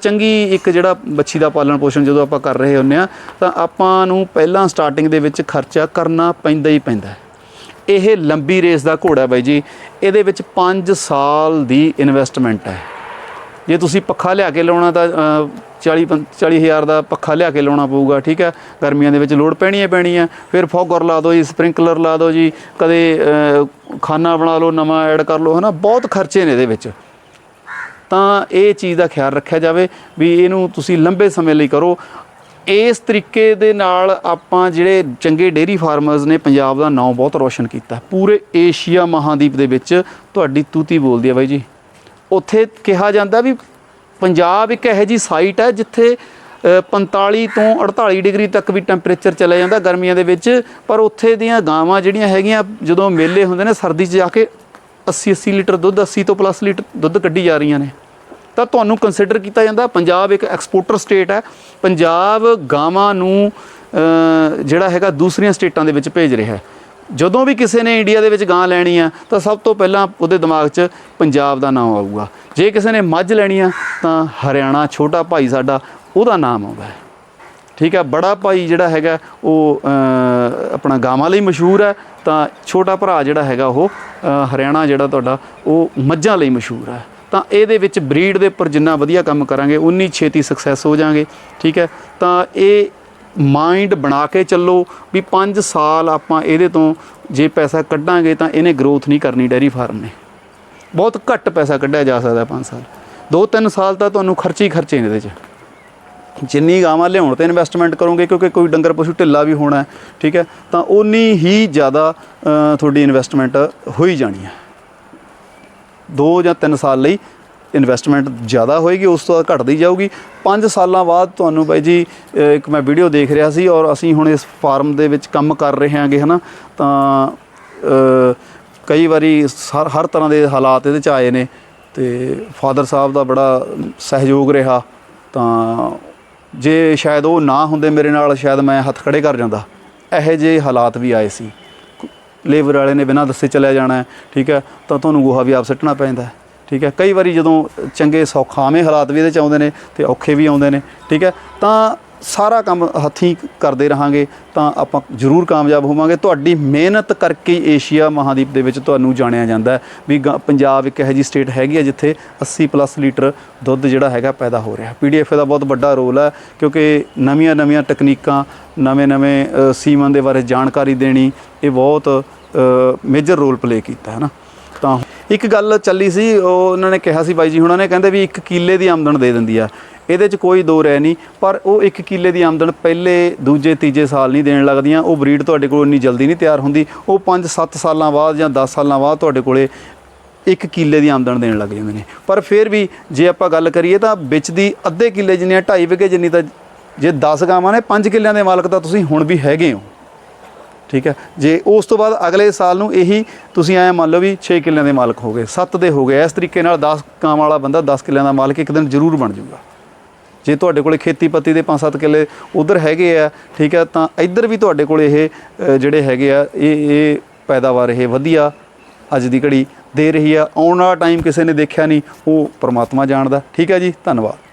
ਚੰਗੀ ਇੱਕ ਜਿਹੜਾ ਬੱਚੀ ਦਾ ਪਾਲਣ ਪੋਸ਼ਣ ਜਦੋਂ ਆਪਾਂ ਕਰ ਰਹੇ ਹੁੰਨੇ ਆ ਤਾਂ ਆਪਾਂ ਨੂੰ ਪਹਿਲਾਂ ਸਟਾਰਟਿੰਗ ਦੇ ਵਿੱਚ ਖਰਚਾ ਕਰਨਾ ਪੈਂਦਾ ਹੀ ਪੈਂਦਾ ਇਹ ਲੰਬੀ ਰੇਸ ਦਾ ਘੋੜਾ ਬਾਈ ਜੀ। ਇਹਦੇ ਵਿੱਚ 5 ਸਾਲ ਦੀ ਇਨਵੈਸਟਮੈਂਟ ਹੈ। ਜੇ ਤੁਸੀਂ ਪੱਖਾ ਲਿਆ ਕੇ ਲਾਉਣਾ ਤਾਂ ਅ, 40 ਪੰ- 40 ਹਜ਼ਾਰ ਦਾ ਪੱਖਾ ਲਿਆ ਕੇ ਲਾਉਣਾ ਪਊਗਾ ਠੀਕ ਹੈ। ਗਰਮੀਆਂ ਦੇ ਵਿੱਚ ਲੋਡ ਪੈਣੀ ਹੈ ਪੈਣੀ ਹੈ। ਫਿਰ ਫੋਗਰ ਲਾ ਦਿਓ ਜੀ ਸਪ੍ਰਿੰਕਲਰ ਲਾ ਦਿਓ ਜੀ। ਕਦੇ ਅ, ਖਾਨਾ ਬਣਾ ਲਓ ਨਵਾਂ ਐਡ ਕਰ ਲਓ ਹਨਾ? ਬਹੁਤ ਖਰਚੇ ਨੇ ਇਹਦੇ ਵਿੱਚ। ਤਾਂ ਇਹ ਚੀਜ਼ ਦਾ ਖਿਆਲ ਰੱਖਿਆ ਜਾਵੇ ਵੀ ਇਹਨੂੰ ਤੁਸੀਂ ਲੰਬੇ ਸਮੇਂ ਲਈ ਕਰੋ। ਇਸ ਤਰੀਕੇ ਦੇ ਨਾਲ ਆਪਾਂ ਜਿਹੜੇ ਚੰਗੇ ਡੇਰੀ ਫਾਰਮਰਸ ਨੇ ਪੰਜਾਬ ਦਾ ਨਾਮ ਬਹੁਤ ਰੋਸ਼ਨ ਕੀਤਾ। ਪੂਰੇ ਏਸ਼ੀਆ ਮਹਾਦੀਪ ਦੇ ਵਿੱਚ ਤੁਹਾਡੀ ਤੂਤੀ ਬੋਲਦੀ ਹੈ ਬਾਈ ਜੀ। ਉੱਥੇ ਕਿਹਾ ਜਾਂਦਾ ਵੀ ਪੰਜਾਬ ਇੱਕ ਇਹੋ ਜੀ ਸਾਈਟ ਹੈ ਜਿੱਥੇ ਅ, 45 ਤੋਂ 48 ਡਿਗਰੀ ਤੱਕ ਵੀ ਟੈਂਪਰੇਚਰ ਚਲਾ ਜਾਂਦਾ ਗਰਮੀਆਂ ਦੇ ਵਿੱਚ। ਪਰ ਉੱਥੇ ਦੀਆਂ ਗਾਵਾਂ ਜਿਹੜੀਆਂ ਹੈਗੀਆਂ ਜਦੋਂ ਮੇਲੇ ਹੁੰਦੇ ਨੇ ਸਰਦੀ 'ਚ ਜਾ ਕੇ 80 80 ਲੀਟਰ ਦੁੱਧ 80 ਤੋਂ ਪਲੱਸ ਲੀਟਰ ਦੁੱਧ ਕੱਢੀ ਜਾ ਰਹੀਆਂ ਨੇ। ਤਾਂ ਤੁਹਾਨੂੰ ਕੰਸੀਡਰ ਕੀਤਾ ਜਾਂਦਾ, ਪੰਜਾਬ ਇੱਕ ਐਕਸਪੋਰਟਰ ਸਟੇਟ ਹੈ। ਪੰਜਾਬ ਗਾਵਾਂ ਨੂੰ ਜਿਹੜਾ ਹੈਗਾ ਦੂਸਰੀਆਂ ਸਟੇਟਾਂ ਦੇ ਵਿੱਚ ਭੇਜ ਰਿਹਾ ਹੈ। ਜਦੋਂ ਵੀ ਕਿਸੇ ਨੇ ਇੰਡੀਆ ਦੇ ਵਿੱਚ ਗਾਂ ਲੈਣੀ ਆ, ਤਾਂ ਸਭ ਤੋਂ ਪਹਿਲਾਂ ਉਹਦੇ ਦਿਮਾਗ 'ਚ ਪੰਜਾਬ ਦਾ ਨਾਮ ਆਊਗਾ। ਜੇ ਕਿਸੇ ਨੇ ਮੱਝ ਲੈਣੀ ਆ, ਤਾਂ ਹਰਿਆਣਾ ਛੋਟਾ ਭਾਈ ਸਾਡਾ, ਉਹਦਾ ਨਾਮ ਆਉਂਦਾ ਹੈ। ਠੀਕ ਹੈ, ਬੜਾ ਭਾਈ ਜਿਹੜਾ ਹੈਗਾ, ਉਹ ਆਪਣਾ ਗਾਵਾਂ ਲਈ ਮਸ਼ਹੂਰ ਹੈ, ਤਾਂ ਛੋਟਾ ਭਰਾ ਜਿਹੜਾ ਹੈਗਾ ਉਹ ਹਰਿਆਣਾ ਜਿਹੜਾ ਤੁਹਾਡਾ, ਉਹ ਮੱਝਾਂ ਲਈ ਮਸ਼ਹੂਰ ਹੈ। ਤਾਂ ਇਹਦੇ ਵਿੱਚ ਬਰੀਡ ਦੇ ਉੱਪਰ ਜਿੰਨਾ ਵਧੀਆ ਕੰਮ ਕਰਾਂਗੇ, ਉਨੀ ਛੇਤੀ ਸਕਸੈਸ ਹੋ ਜਾਾਂਗੇ, ਠੀਕ ਹੈ? ਤਾਂ ਇਹ ਮਾਈਂਡ ਬਣਾ ਕੇ ਚੱਲੋ ਵੀ 5 ਸਾਲ ਆਪਾਂ ਇਹਦੇ ਤੋਂ ਜੇ ਪੈਸਾ ਕੱਢਾਂਗੇ ਤਾਂ ਇਹਨੇ ਗਰੋਥ ਨਹੀਂ ਕਰਨੀ ਡੈਰੀ ਫਾਰਮ ਨੇ। ਬਹੁਤ ਘੱਟ ਪੈਸਾ ਕੱਢਿਆ ਜਾ ਸਕਦਾ 5 ਸਾਲ। 2-3 ਸਾਲ ਤਾਂ ਤੁਹਾਨੂੰ ਖਰਚੇ ਹੀ ਖਰਚੇ ਨੇ ਇਹਦੇ 'ਚ। ਜਿੰਨੀ ਗਾਵਾਂ ਲਿਆਉਣ ਤੇ ਇਨਵੈਸਟਮੈਂਟ ਕਰੋਗੇ, ਕਿਉਂਕਿ ਕੋਈ ਡੰਗਰ ਪਸ਼ੂ ਢਿੱਲਾ ਵੀ ਹੋਣਾ ਠੀਕ ਹੈ? ਤਾਂ ਉਨੀ ਹੀ ਜ਼ਿਆਦਾ ਤੁਹਾਡੀ ਇਨਵੈਸਟਮੈਂਟ ਹੋਈ ਜਾਣੀ ਹੈ। 2 ਜਾਂ 3 ਸਾਲ ਲਈ ਇਨਵੈਸਟਮੈਂਟ ਜ਼ਿਆਦਾ ਹੋਏਗੀ, ਉਸ ਤੋਂ ਬਾਅਦ ਘਟਦੀ ਜਾਊਗੀ। 5 ਸਾਲਾਂ ਬਾਅਦ ਤੁਹਾਨੂੰ ਬਾਈ ਜੀ ਇੱਕ ਮੈਂ ਵੀਡੀਓ ਦੇਖ ਰਿਹਾ ਸੀ ਔਰ ਅਸੀਂ ਹੁਣ ਇਸ ਫਾਰਮ ਦੇ ਵਿੱਚ ਕੰਮ ਕਰ ਰਹੇ ਹਾਂਗੇ, ਹਨਾ? ਤਾਂ ਕਈ ਵਾਰੀ ਹਰ ਹਰ ਤਰ੍ਹਾਂ ਦੇ ਹਾਲਾਤ ਇਹਦੇ ਚ ਆਏ ਨੇ ਤੇ ਫਾਦਰ ਸਾਹਿਬ ਦਾ ਬੜਾ ਸਹਿਯੋਗ ਰਿਹਾ। ਤਾਂ ਜੇ ਸ਼ਾਇਦ ਉਹ ਨਾ ਹੁੰਦੇ ਮੇਰੇ ਨਾਲ, ਸ਼ਾਇਦ ਮੈਂ ਹੱਥ ਖੜੇ ਕਰ ਜਾਂਦਾ। ਇਹੋ ਜਿਹੇ ਹਾਲਾਤ ਵੀ ਆਏ ਸੀ। ਲੇਬਰ ਵਾਲੇ ਨੇ ਬਿਨਾਂ ਦੱਸੇ ਚਲਿਆ ਜਾਣਾ ਹੈ, ਠੀਕ ਹੈ ਤਾਂ ਤੁਹਾਨੂੰ ਗੋਹਾ ਵੀ ਆਪ ਸੱਟਣਾ ਪੈਂਦਾ ਹੈ, ਠੀਕ ਹੈ। ਕਈ ਵਾਰੀ ਜਦੋਂ ਚੰਗੇ ਸੌਖਾਵੇਂ ਹਾਲਾਤ ਵੀ ਇਹਦੇ ਚ ਆਉਂਦੇ ਨੇ ਤੇ ਔਖੇ ਵੀ ਆਉਂਦੇ ਨੇ ਠੀਕ ਹੈ ਤਾਂ ਸਾਰਾ ਕੰਮ ਹੱਥੀਂ ਕਰਦੇ ਰਹਾਂਗੇ, ਤਾਂ ਆਪਾਂ ਜ਼ਰੂਰ ਕਾਮਯਾਬ ਹੋਵਾਂਗੇ। ਤੁਹਾਡੀ ਮਿਹਨਤ ਕਰਕੇ ਏਸ਼ੀਆ ਮਹਾਦੀਪ ਦੇ ਵਿੱਚ ਤੁਹਾਨੂੰ ਜਾਣਿਆ ਜਾਂਦਾ ਵੀ ਗਾ- ਪੰਜਾਬ ਇੱਕ ਇਹੋ ਜਿਹੀ ਸਟੇਟ ਹੈਗੀ ਹੈ ਜਿੱਥੇ 80 ਪਲੱਸ ਲੀਟਰ ਦੁੱਧ ਜਿਹੜਾ ਹੈਗਾ ਪੈਦਾ ਹੋ ਰਿਹਾ। ਪੀਡੀਐਫ ਦਾ ਬਹੁਤ ਵੱਡਾ ਰੋਲ ਹੈ, ਕਿਉਂਕਿ ਨਵੀਆਂ-ਨਵੀਆਂ ਤਕਨੀਕਾਂ ਨਵੇਂ-ਨਵੇਂ ਸੀਮਨ ਦੇ ਬਾਰੇ ਜਾਣਕਾਰੀ ਦੇਣੀ, ਇਹ ਬਹੁਤ ਮੇਜਰ ਰੋਲ ਪਲੇ ਕੀਤਾ ਹੈ ਨਾ। ਇੱਕ ਗੱਲ ਚੱਲੀ ਸੀ, ਉਹ ਉਹਨਾਂ ਨੇ ਕਿਹਾ ਸੀ ਬਾਈ ਜੀ, ਹੁਣਾਂ ਨੇ ਕਹਿੰਦੇ ਵੀ ਇੱਕ ਕਿੱਲੇ ਦੀ ਆਮਦਨ ਦੇ ਦਿੰਦੀ ਆ। ਇਹਦੇ 'ਚ ਕੋਈ ਦੋ ਰਹਿ ਨਹੀਂ, ਪਰ ਉਹ ਇੱਕ ਕਿੱਲੇ ਦੀ ਆਮਦਨ ਪਹਿਲੇ, ਦੂਜੇ, ਤੀਜੇ ਸਾਲ ਨਹੀਂ ਦੇਣ ਲੱਗਦੀਆਂ। ਉਹ ਬਰੀਡ ਤੁਹਾਡੇ ਕੋਲ ਇੰਨੀ ਜਲਦੀ ਨਹੀਂ ਤਿਆਰ ਹੁੰਦੀ। ਉਹ 5-7 ਸਾਲਾਂ ਬਾਅਦ ਜਾਂ 10 ਸਾਲਾਂ ਬਾਅਦ ਤੁਹਾਡੇ ਕੋਲੇ ਇੱਕ ਕਿੱਲੇ ਦੀ ਆਮਦਨ ਦੇਣ ਲੱਗ ਜਾਂਦੇ ਨੇ। ਪਰ ਫਿਰ ਵੀ ਜੇ ਆਪਾਂ ਗੱਲ ਕਰੀਏ ਤਾਂ ਵਿੱਚ ਦੀ ਅੱਧੇ ਕਿੱਲੇ ਜਿੰਨੀ ਆ 2.5 ਵਿਗੇ ਜਿੰਨੀ ਤਾਂ ਜੇ 10 ਗਾਵਾਂ ਨੇ 5 ਕਿੱਲਿਆਂ ਦੇ ਮਾਲਕ ਤਾਂ ਤੁਸੀਂ ਹੁਣ ਵੀ ਹੈਗੇ ਹੋ। ਠੀਕ ਹੈ? ਜੇ ਉਸ ਤੋਂ ਬਾਅਦ ਅਗਲੇ ਸਾਲ ਨੂੰ ਇਹੀ ਤੁਸੀਂ ਐ ਮੰਨ ਲਓ ਵੀ 6 ਕਿੱਲਿਆਂ ਦੇ ਮਾਲਕ ਹੋ ਗਏ 7 ਦੇ ਹੋ ਗਏ, ਇਸ ਤਰੀਕੇ ਨਾਲ 10 ਕਾਂ ਵਾਲਾ ਬੰਦਾ 10 ਕਿੱਲਿਆਂ ਦਾ ਮਾਲਕ ਇੱਕ ਦਿਨ ਜ਼ਰੂਰ ਬਣ ਜਾਊਗਾ। ਜੇ ਤੁਹਾਡੇ ਕੋਲੇ ਖੇਤੀਪੱਤੀ ਦੇ 5-7 ਕਿੱਲੇ ਉਧਰ ਹੈਗੇ ਆ, ਠੀਕ ਹੈ, ਤਾਂ ਇੱਧਰ ਵੀ ਤੁਹਾਡੇ ਕੋਲੇ ਇਹ ਜਿਹੜੇ ਹੈਗੇ ਆ, ਇਹ ਇਹ ਪੈਦਾਵਾਰ ਇਹ ਵਧੀਆ ਅੱਜ ਦੀ ਘੜੀ ਦੇ ਰਹੀ ਆ। ਆਉਣ ਵਾਲਾ ਟਾਈਮ ਕਿਸੇ ਨੇ ਦੇਖਿਆ ਨਹੀਂ, ਉਹ ਪਰਮਾਤਮਾ ਜਾਣਦਾ। ਠੀਕ ਹੈ ਜੀ, ਧੰਨਵਾਦ।